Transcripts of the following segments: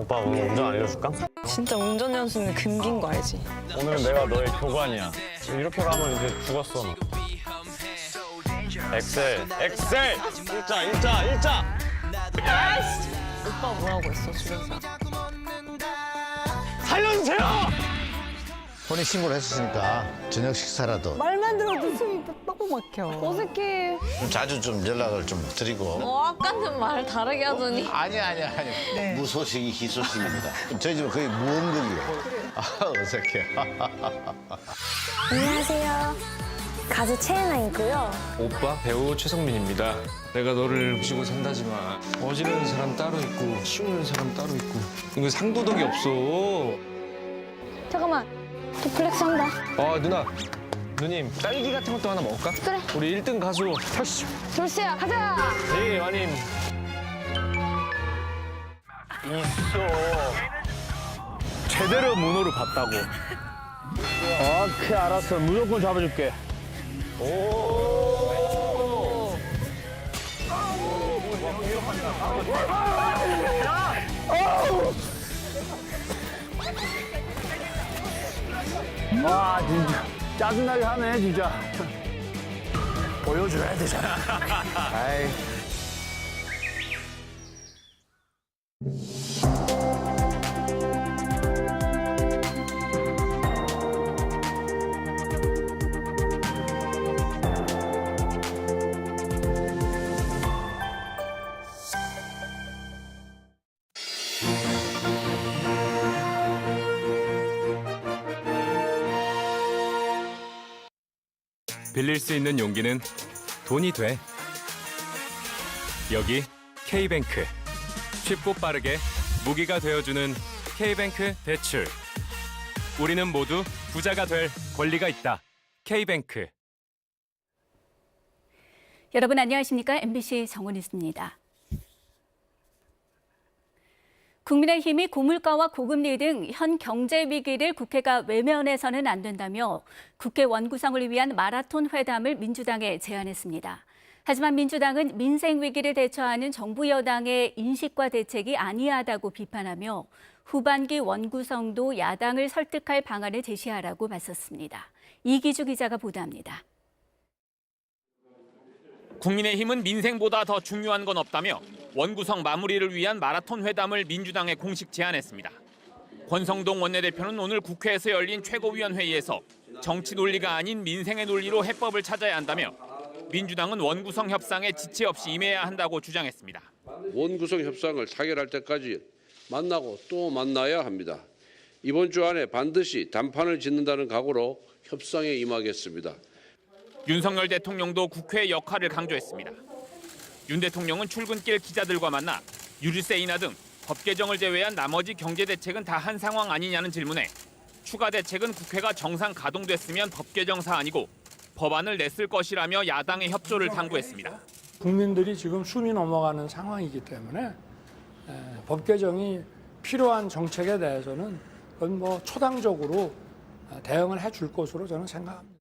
오빠 오늘 운전 알려줄까? 진짜 운전 연수는 금기인 거 알지? 오늘은 내가 너의 교관이야. 이렇게 가면 이제 죽었어. 너. 엑셀, 엑셀! 일자, 일자, 일자! 오빠 뭐라고 했어 주변 사람? 살려주세요! 혼인 신고를 했으니까 저녁 식사라도 말만 들어도 숨이 뻑뻑 막혀. 어색해. 좀 자주 좀 연락을 좀 드리고 어 아까는 말 다르게 하더니. 아니 아니 아니 무소식이 희소식입니다 저희 집은 거의 무음극이에요 아 어색해 안녕하세요. 가수 최애나이고요. 오빠 배우 최성민입니다. 내가 너를 모시고 산다지만 어지르는 사람 따로 있고 쉬우는 사람 따로 있고 이거 상도덕이 없어. 잠깐만. 저 플렉스 한다. 아 누나 누님 딸기 같은 것도 하나 먹을까? 그래. 우리 1등 가수 하시죠. 졸스야, 가자! 예 마님. 제대로 문호를 봤다고. 오케이, 알았어. 무조건 잡아줄게. 와, 진짜. 짜증나게 하네, 진짜. 보여줘야 되잖아. 아이. 빌릴 수 있는 용기는 돈이 돼. 여기 K뱅크. 쉽고 빠르게 무기가 되어주는 K뱅크 대출. 우리는 모두 부자가 될 권리가 있다. K뱅크. 여러분 안녕하십니까? MBC 정원이습니다. 국민의힘이 고물가와 고금리 등 현 경제 위기를 국회가 외면해서는 안 된다며 국회 원구성을 위한 마라톤 회담을 민주당에 제안했습니다. 하지만 민주당은 민생 위기를 대처하는 정부 여당의 인식과 대책이 아니하다고 비판하며 후반기 원구성도 야당을 설득할 방안을 제시하라고 맞섰습니다. 이기주 기자가 보도합니다. 국민의힘은 민생보다 더 중요한 건 없다며 원구성 마무리를 위한 마라톤 회담을 민주당에 공식 제안했습니다. 권성동 원내대표는 오늘 국회에서 열린 최고위원회의에서 정치 논리가 아닌 민생의 논리로 해법을 찾아야 한다며 민주당은 원구성 협상에 지체 없이 임해야 한다고 주장했습니다. 원구성 협상을 타결할 때까지 만나고 또 만나야 합니다. 이번 주 안에 반드시 단판을 짓는다는 각오로 협상에 임하겠습니다. 윤석열 대통령도 국회의 역할을 강조했습니다. 윤 대통령은 출근길 기자들과 만나 유류세 인하 등 법 개정을 제외한 나머지 경제 대책은 다 한 상황 아니냐는 질문에 추가 대책은 국회가 정상 가동됐으면 법 개정 사안이고 법안을 냈을 것이라며 야당의 협조를 당부했습니다. 국민들이 지금 숨이 넘어가는 상황이기 때문에 에, 법 개정이 필요한 정책에 대해서는 그건 뭐 초당적으로 어, 대응을 해줄 것으로 저는 생각합니다.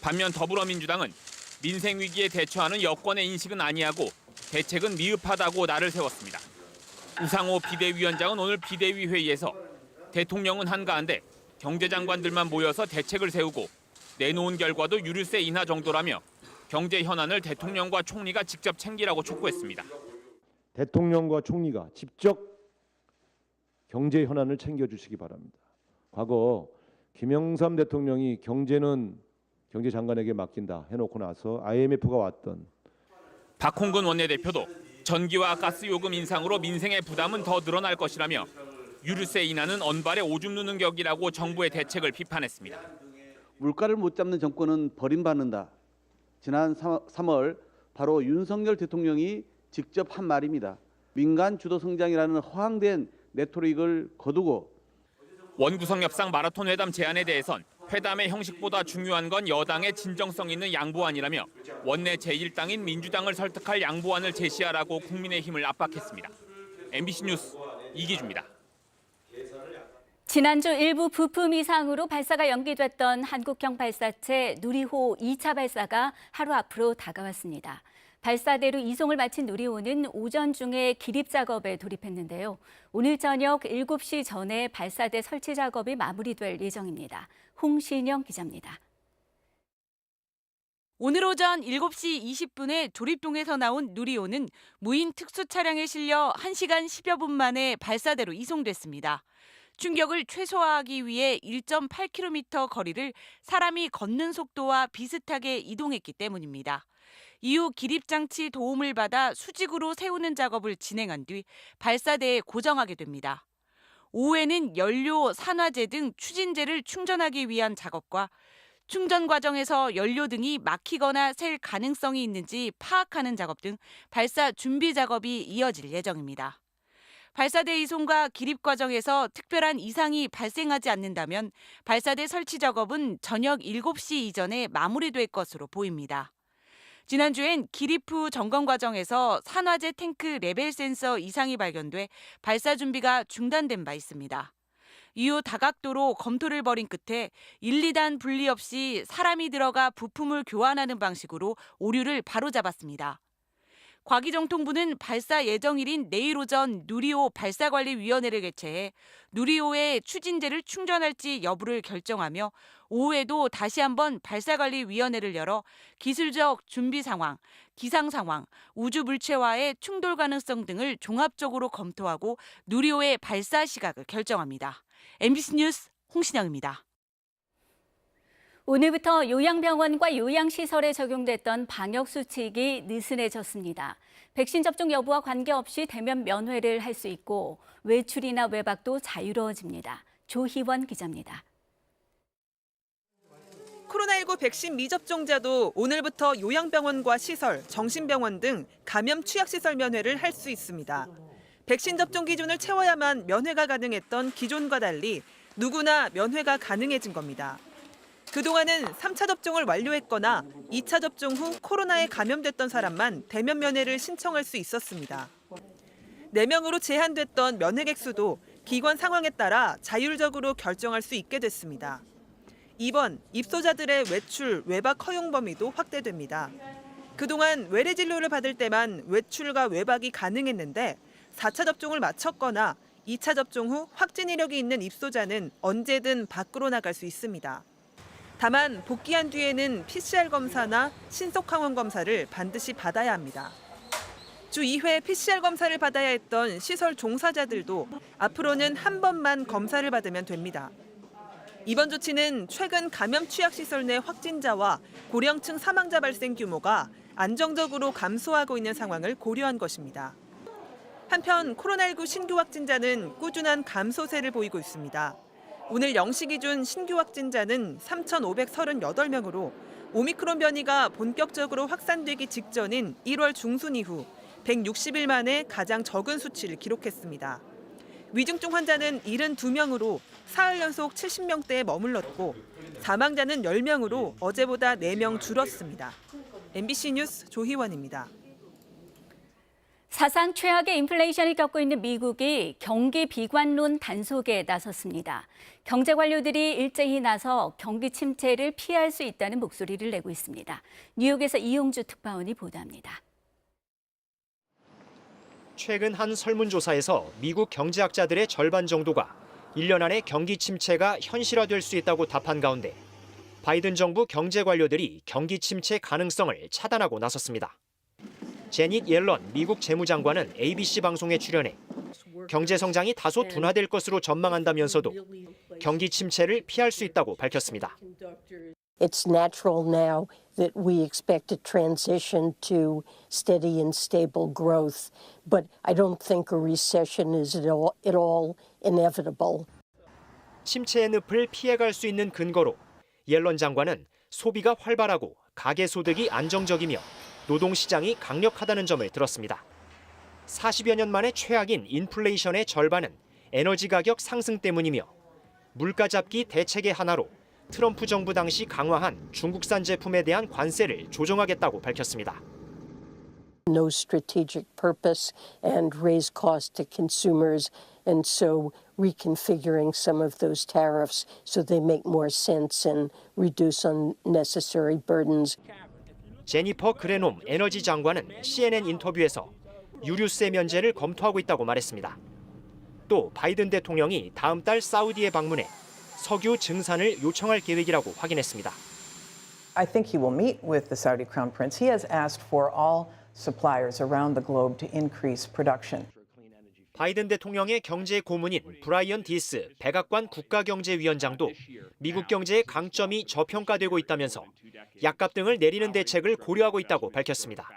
반면 더불어민주당은 민생 위기에 대처하는 여권의 인식은 아니하고 대책은 미흡하다고 날을 세웠습니다. 우상호 비대위원장은 오늘 비대위 회의에서 대통령은 한가한데 경제장관들만 모여서 대책을 세우고 내놓은 결과도 유류세 인하 정도라며 경제 현안을 대통령과 총리가 직접 챙기라고 촉구했습니다. 대통령과 총리가 직접 경제 현안을 챙겨주시기 바랍니다. 과거 김영삼 대통령이 경제는 경제장관에게 맡긴다 해놓고 나서 IMF가 왔던 박홍근 원내대표도 전기와 가스 요금 인상으로 민생의 부담은 더 늘어날 것이라며 유류세 인하는 언발에 오줌 누는 격이라고 정부의 대책을 비판했습니다. 물가를 못 잡는 정권은 버림받는다. 지난 3월 바로 윤석열 대통령이 직접 한 말입니다. 민간 주도 성장이라는 허황된 레토릭을 거두고 원구성 협상 마라톤 회담 제안에 대해선 회담의 형식보다 중요한 건 여당의 진정성 있는 양보안이라며 원내 제1당인 민주당을 설득할 양보안을 제시하라고 국민의힘을 압박했습니다. MBC 뉴스 이기주입니다. 지난주 일부 부품 이상으로 발사가 연기됐던 한국형 발사체 누리호 2차 발사가 하루 앞으로 다가왔습니다. 발사대로 이송을 마친 누리호는 오전 중에 기립 작업에 돌입했는데요. 오늘 저녁 7시 전에 발사대 설치 작업이 마무리될 예정입니다. 홍신영 기자입니다. 오늘 오전 7시 20분에 조립동에서 나온 누리호는 무인 특수 차량에 실려 1시간 10여 분 만에 발사대로 이송됐습니다. 충격을 최소화하기 위해 1.8km 거리를 사람이 걷는 속도와 비슷하게 이동했기 때문입니다. 이후 기립장치 도움을 받아 수직으로 세우는 작업을 진행한 뒤 발사대에 고정하게 됩니다. 오후에는 연료, 산화제 등 추진제를 충전하기 위한 작업과 충전 과정에서 연료 등이 막히거나 셀 가능성이 있는지 파악하는 작업 등 발사 준비 작업이 이어질 예정입니다. 발사대 이송과 기립 과정에서 특별한 이상이 발생하지 않는다면 발사대 설치 작업은 저녁 7시 이전에 마무리될 것으로 보입니다. 지난주엔 후 점검 과정에서 산화제 탱크 레벨 센서 이상이 발견돼 발사 준비가 중단된 바 있습니다. 이후 다각도로 검토를 벌인 끝에 1, 2단 분리 없이 사람이 들어가 부품을 교환하는 방식으로 오류를 바로잡았습니다. 과기정통부는 발사 예정일인 내일 오전 누리호 발사관리위원회를 개최해 누리호에 추진제를 충전할지 여부를 결정하며 오후에도 다시 한번 발사관리위원회를 열어 기술적 준비 상황, 기상 상황, 우주 물체와의 충돌 가능성 등을 종합적으로 검토하고 누리호의 발사 시각을 결정합니다. MBC 뉴스 홍신영입니다. 오늘부터 요양병원과 요양시설에 적용됐던 방역수칙이 느슨해졌습니다. 백신 접종 여부와 관계없이 대면 면회를 할 수 있고 외출이나 외박도 자유로워집니다. 조희원 기자입니다. 코로나19 백신 미접종자도 오늘부터 요양병원과 시설, 정신병원 등 감염 취약시설 면회를 할 수 있습니다. 백신 접종 기준을 채워야만 면회가 가능했던 기존과 달리 누구나 면회가 가능해진 겁니다. 그동안은 3차 접종을 완료했거나 2차 접종 후 코로나에 감염됐던 사람만 대면 면회를 신청할 수 있었습니다. 4명으로 제한됐던 면회객 수도 기관 상황에 따라 자율적으로 결정할 수 있게 됐습니다. 이번 입소자들의 외출, 외박 허용 범위도 확대됩니다. 그동안 외래 진료를 받을 때만 외출과 외박이 가능했는데 4차 접종을 마쳤거나 2차 접종 후 확진 이력이 있는 입소자는 언제든 밖으로 나갈 수 있습니다. 다만 복귀한 뒤에는 PCR 검사나 신속 항원 검사를 반드시 받아야 합니다. 주 2회 PCR 검사를 받아야 했던 시설 종사자들도 앞으로는 한 번만 검사를 받으면 됩니다. 이번 조치는 최근 감염 취약 시설 내 확진자와 고령층 사망자 발생 규모가 안정적으로 감소하고 있는 상황을 고려한 것입니다. 한편 코로나19 신규 확진자는 꾸준한 감소세를 보이고 있습니다. 오늘 0시 기준 신규 확진자는 3,538명으로 오미크론 변이가 본격적으로 확산되기 직전인 1월 중순 이후 160일 만에 가장 적은 수치를 기록했습니다. 위중증 환자는 72명으로 사흘 연속 70명대에 머물렀고 사망자는 10명으로 어제보다 4명 줄었습니다. MBC 뉴스 조희원입니다. 사상 최악의 인플레이션을 겪고 있는 미국이 경기 비관론 단속에 나섰습니다. 경제 관료들이 일제히 나서 경기 침체를 피할 수 있다는 목소리를 내고 있습니다. 뉴욕에서 이용주 특파원이 보도합니다. 최근 한 설문조사에서 미국 경제학자들의 절반 정도가 1년 안에 경기 침체가 현실화될 수 있다고 답한 가운데 바이든 정부 경제 관료들이 경기 침체 가능성을 차단하고 나섰습니다. 제닛 옐런 미국 재무장관은 ABC 방송에 출연해 경제 성장이 다소 둔화될 것으로 전망한다면서도 경기 침체를 피할 수 있다고 밝혔습니다. It's natural now that we expect a transition to steady and stable growth, but I don't think a recession is at all, at all inevitable. 침체의 늪을 피해갈 수 있는 근거로 옐런 장관은 소비가 활발하고 가계 소득이 안정적이며 노동 시장이 강력하다는 점을 들었습니다. 40여 년 만에 최악인 인플레이션의 절반은 에너지 가격 상승 때문이며 물가 잡기 대책의 하나로 트럼프 정부 당시 강화한 중국산 제품에 대한 관세를 조정하겠다고 밝혔습니다. No strategic purpose and raise cost to consumers, and so reconfiguring some of those tariffs so they make more sense and reduce unnecessary burdens. 제니퍼 그레놈 에너지 장관은 CNN 인터뷰에서 유류세 면제를 검토하고 있다고 말했습니다. 또 바이든 대통령이 다음 달 사우디에 방문해 석유 증산을 요청할 계획이라고 확인했습니다. I think he will meet with the Saudi Crown Prince. He has asked for all suppliers around the globe to increase production. 바이든 대통령의 경제 고문인 브라이언 디스 백악관 국가경제위원장도 미국 경제의 강점이 저평가되고 있다면서 약값 등을 내리는 대책을 고려하고 있다고 밝혔습니다.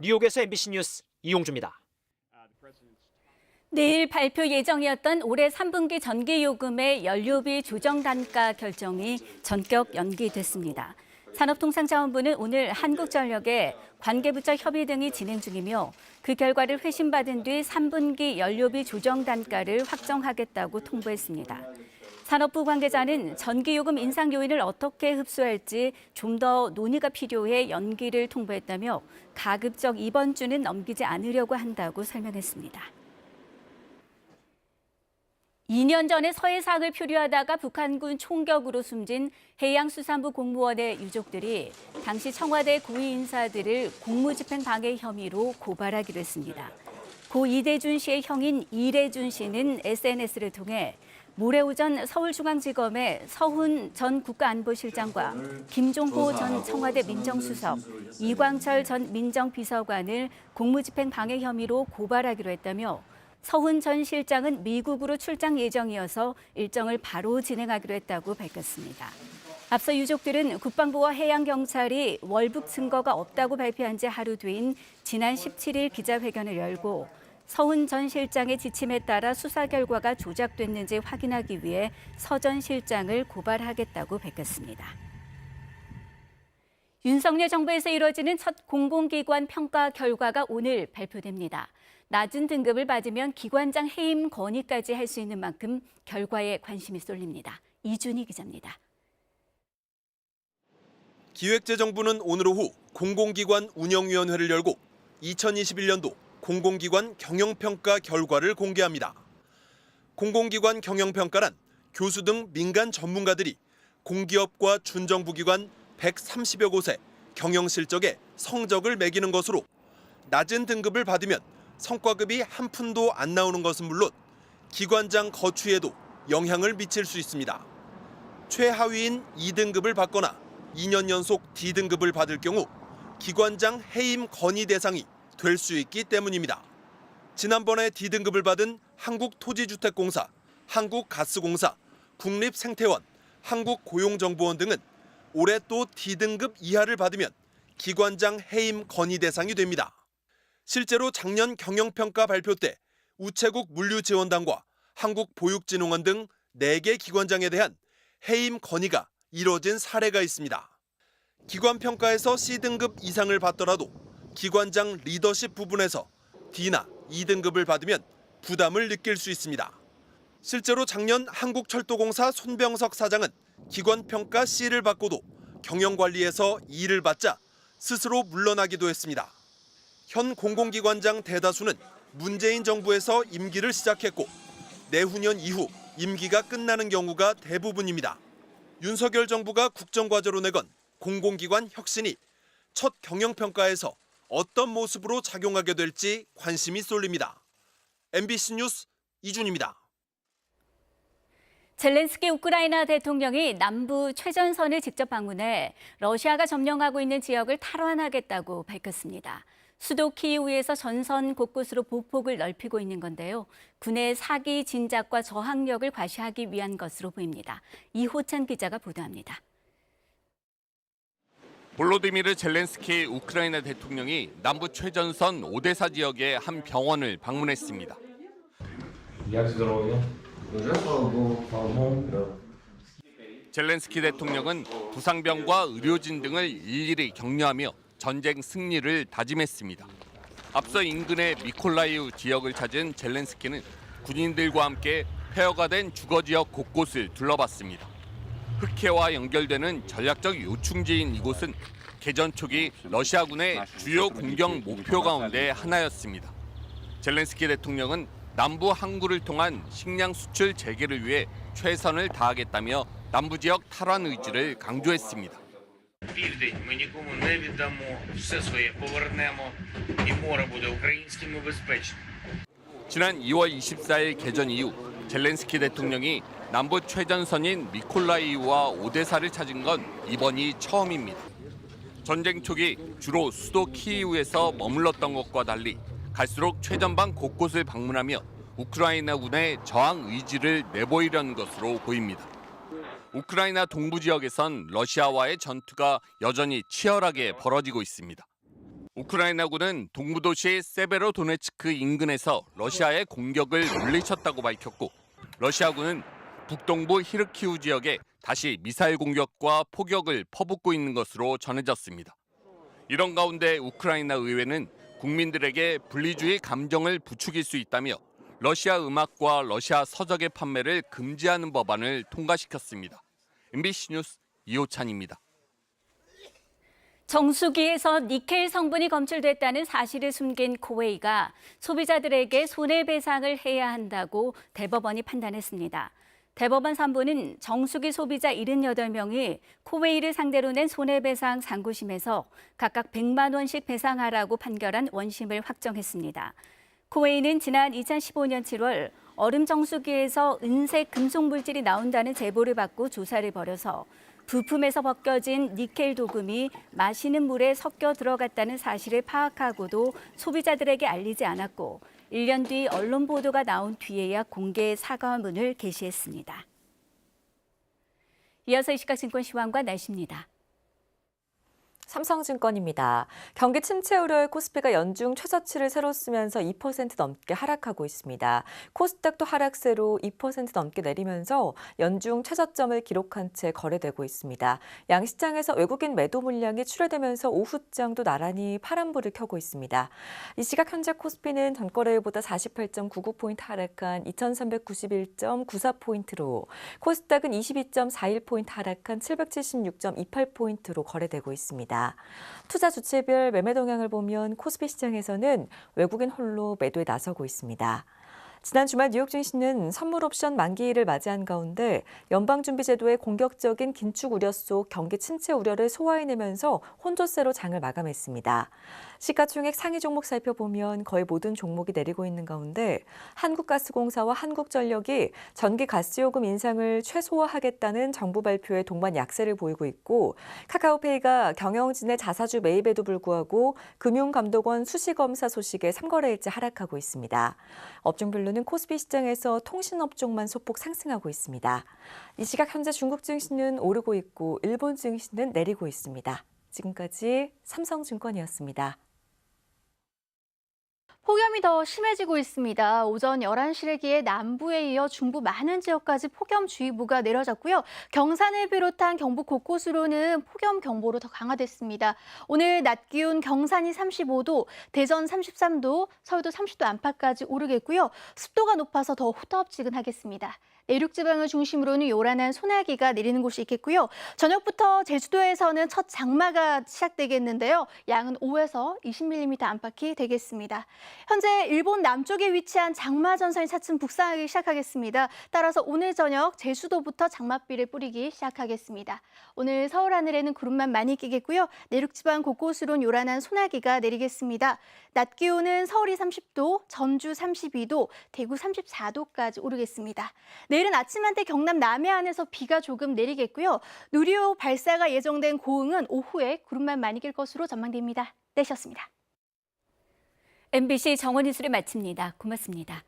뉴욕에서 MBC 뉴스 이용주입니다. 내일 발표 예정이었던 올해 3분기 전기요금의 연료비 조정 단가 결정이 전격 연기됐습니다. 산업통상자원부는 오늘 한국전력에 관계부처 협의 등이 진행 중이며 그 결과를 회신받은 뒤 3분기 연료비 조정 단가를 확정하겠다고 통보했습니다. 산업부 관계자는 전기요금 인상 요인을 어떻게 흡수할지 좀 더 논의가 필요해 연기를 통보했다며 가급적 이번 주는 넘기지 않으려고 한다고 설명했습니다. 2년 전에 서해상을 표류하다가 북한군 총격으로 숨진 해양수산부 공무원의 유족들이 당시 청와대 고위 인사들을 공무집행 방해 혐의로 고발하기로 했습니다. 고 이대준 씨의 형인 이래준 씨는 SNS를 통해 모레 오전 서울중앙지검에 서훈 전 국가안보실장과 김종호 전 청와대 민정수석, 이광철 전 민정비서관을 공무집행 방해 혐의로 고발하기로 했다며 서훈 전 실장은 미국으로 출장 예정이어서 일정을 바로 진행하기로 했다고 밝혔습니다. 앞서 유족들은 국방부와 해양경찰이 월북 증거가 없다고 발표한 지 하루 뒤인 지난 17일 기자회견을 열고 서훈 전 실장의 지침에 따라 수사 결과가 조작됐는지 확인하기 위해 서 전 실장을 고발하겠다고 밝혔습니다. 윤석열 정부에서 이뤄지는 첫 공공기관 평가 결과가 오늘 발표됩니다. 낮은 등급을 받으면 기관장 해임 건의까지 할 수 있는 만큼 결과에 관심이 쏠립니다. 이준희 기자입니다. 기획재정부는 오늘 오후 공공기관 운영위원회를 열고 2021년도 공공기관 경영평가 결과를 공개합니다. 공공기관 경영평가란 교수 등 민간 전문가들이 공기업과 준정부기관 130여 곳의 경영 실적에 성적을 매기는 것으로 낮은 등급을 받으면 성과급이 한 푼도 안 나오는 것은 물론 기관장 거취에도 영향을 미칠 수 있습니다. 최하위인 2등급을 받거나 2년 연속 D등급을 받을 경우 기관장 해임 건의 대상이 될 수 있기 때문입니다. 지난번에 D등급을 받은 한국토지주택공사, 한국가스공사, 국립생태원, 한국고용정보원 등은 올해 또 D등급 이하를 받으면 기관장 해임 건의 대상이 됩니다. 실제로 작년 경영평가 발표 때 우체국 물류지원단과 한국보육진흥원 등 4개 기관장에 대한 해임 건의가 이뤄진 사례가 있습니다. 기관 평가에서 C등급 이상을 받더라도 기관장 리더십 부분에서 D나 2등급을 받으면 부담을 느낄 수 있습니다. 실제로 작년 한국철도공사 손병석 사장은 기관 평가 C를 받고도 경영 관리에서 E를 받자 스스로 물러나기도 했습니다. 현 공공기관장 대다수는 문재인 정부에서 임기를 시작했고 내후년 이후 임기가 끝나는 경우가 대부분입니다. 윤석열 정부가 국정과제로 내건 공공기관 혁신이 첫 경영평가에서 어떤 모습으로 작용하게 될지 관심이 쏠립니다. MBC 뉴스 이준입니다. 젤렌스키 우크라이나 대통령이 남부 최전선을 직접 방문해 러시아가 점령하고 있는 지역을 탈환하겠다고 밝혔습니다. 수도 키이우에서 전선 곳곳으로 보폭을 넓히고 있는 건데요. 군의 사기 진작과 저항력을 과시하기 위한 것으로 보입니다. 이호찬 기자가 보도합니다. 볼로디미르 젤렌스키 우크라이나 대통령이 남부 최전선 오데사 지역의 한 병원을 방문했습니다. 젤렌스키 대통령은 부상병과 의료진 등을 일일이 격려하며 전쟁 승리를 다짐했습니다. 앞서 인근의 미콜라이우 지역을 찾은 젤렌스키는 군인들과 함께 폐허가 된 주거 지역 곳곳을 둘러봤습니다. 흑해와 연결되는 전략적 요충지인 이곳은 개전 초기 러시아군의 주요 공격 목표 가운데 하나였습니다. 젤렌스키 대통령은 남부 항구를 통한 식량 수출 재개를 위해 최선을 다하겠다며 남부 지역 탈환 의지를 강조했습니다. південь ми нікому не віддамо, все своє повернемо, і море буде українським і безпечним. 지난 2월 24일 개전 이후 젤렌스키 대통령이 남부 최전선인 미콜라이우와 오데사를 찾은 건 이번이 처음입니다. 전쟁 초기 주로 수도 키이우에서 머물렀던 것과 달리 갈수록 최전방 곳곳을 방문하며 우크라이나군의 저항 의지를 내보이려는 것으로 보입니다. 우크라이나 동부 지역에선 러시아와의 전투가 여전히 치열하게 벌어지고 있습니다. 우크라이나군은 동부 도시 세베로도네츠크 인근에서 러시아의 공격을 물리쳤다고 밝혔고 러시아군은 북동부 히르키우 지역에 다시 미사일 공격과 포격을 퍼붓고 있는 것으로 전해졌습니다. 이런 가운데 우크라이나 의회는 국민들에게 분리주의 감정을 부추길 수 있다며 러시아 음악과 러시아 서적의 판매를 금지하는 법안을 통과시켰습니다. MBC 뉴스 이호찬입니다. 정수기에서 니켈 성분이 검출됐다는 사실을 숨긴 코웨이가 소비자들에게 손해배상을 해야 한다고 대법원이 판단했습니다. 대법원 3부는 정수기 소비자 78명이 코웨이를 상대로 낸 손해배상 상고심에서 각각 100만 원씩 배상하라고 판결한 원심을 확정했습니다. 코웨이는 지난 2015년 7월 얼음 정수기에서 은색 금속 물질이 나온다는 제보를 받고 조사를 벌여서 부품에서 벗겨진 니켈 도금이 마시는 물에 섞여 들어갔다는 사실을 파악하고도 소비자들에게 알리지 않았고 1년 뒤 언론 보도가 나온 뒤에야 공개 사과문을 게시했습니다. 이어서 이 시각 증권 시황과 날씨입니다. 삼성증권입니다. 경기 침체 우려에 코스피가 연중 최저치를 새로 쓰면서 2% 넘게 하락하고 있습니다. 코스닥도 하락세로 2% 넘게 내리면서 연중 최저점을 기록한 채 거래되고 있습니다. 양시장에서 외국인 매도 물량이 출회되면서 오후장도 나란히 파란불을 켜고 있습니다. 이 시각 현재 코스피는 전거래일보다 48.99포인트 하락한 2391.94포인트로 코스닥은 22.41포인트 하락한 776.28포인트로 거래되고 있습니다. 투자 주체별 매매 동향을 보면 코스피 시장에서는 외국인 홀로 매도에 나서고 있습니다. 지난 주말 뉴욕 증시는 선물 옵션 만기일을 맞이한 가운데 연방준비제도의 공격적인 긴축 우려 속 경기 침체 우려를 소화해내면서 혼조세로 장을 마감했습니다. 시가총액 상위 종목 살펴보면 거의 모든 종목이 내리고 있는 가운데 한국가스공사와 한국전력이 전기 가스요금 인상을 최소화하겠다는 정부 발표에 동반 약세를 보이고 있고 카카오페이가 경영진의 자사주 매입에도 불구하고 금융감독원 수시검사 소식에 3거래일째 하락하고 있습니다. 업종별로 는 코스피 시장에서 통신업종만 소폭 상승하고 있습니다. 이 시각 현재 중국 증시는 오르고 있고 일본 증시는 내리고 있습니다. 지금까지 삼성증권이었습니다. 폭염이 더 심해지고 있습니다. 오전 11시래기에 남부에 이어 중부 많은 지역까지 폭염주의보가 내려졌고요. 경산을 비롯한 경북 곳곳으로는 폭염 경보로 더 강화됐습니다. 오늘 낮 기온 경산이 35도, 대전 33도, 서울도 30도 안팎까지 오르겠고요. 습도가 높아서 더 후텁지근하겠습니다. 내륙 지방을 중심으로는 요란한 소나기가 내리는 곳이 있겠고요. 저녁부터 제주도에서는 첫 장마가 시작되겠는데요. 양은 5에서 20mm 안팎이 되겠습니다. 현재 일본 남쪽에 위치한 장마 전선이 차츰 북상하기 시작하겠습니다. 따라서 오늘 저녁 제주도부터 장맛비를 뿌리기 시작하겠습니다. 오늘 서울 하늘에는 구름만 많이 끼겠고요. 내륙 지방 곳곳으론 요란한 소나기가 내리겠습니다. 낮 기온은 서울이 30도, 전주 32도, 대구 34도까지 오르겠습니다. 내일은 아침 한때 경남 남해안에서 비가 조금 내리겠고요. 누리호 발사가 예정된 고흥은 오후에 구름만 많이 낄 것으로 전망됩니다. 내셨습니다. MBC 정원 뉴스를 마칩니다. 고맙습니다.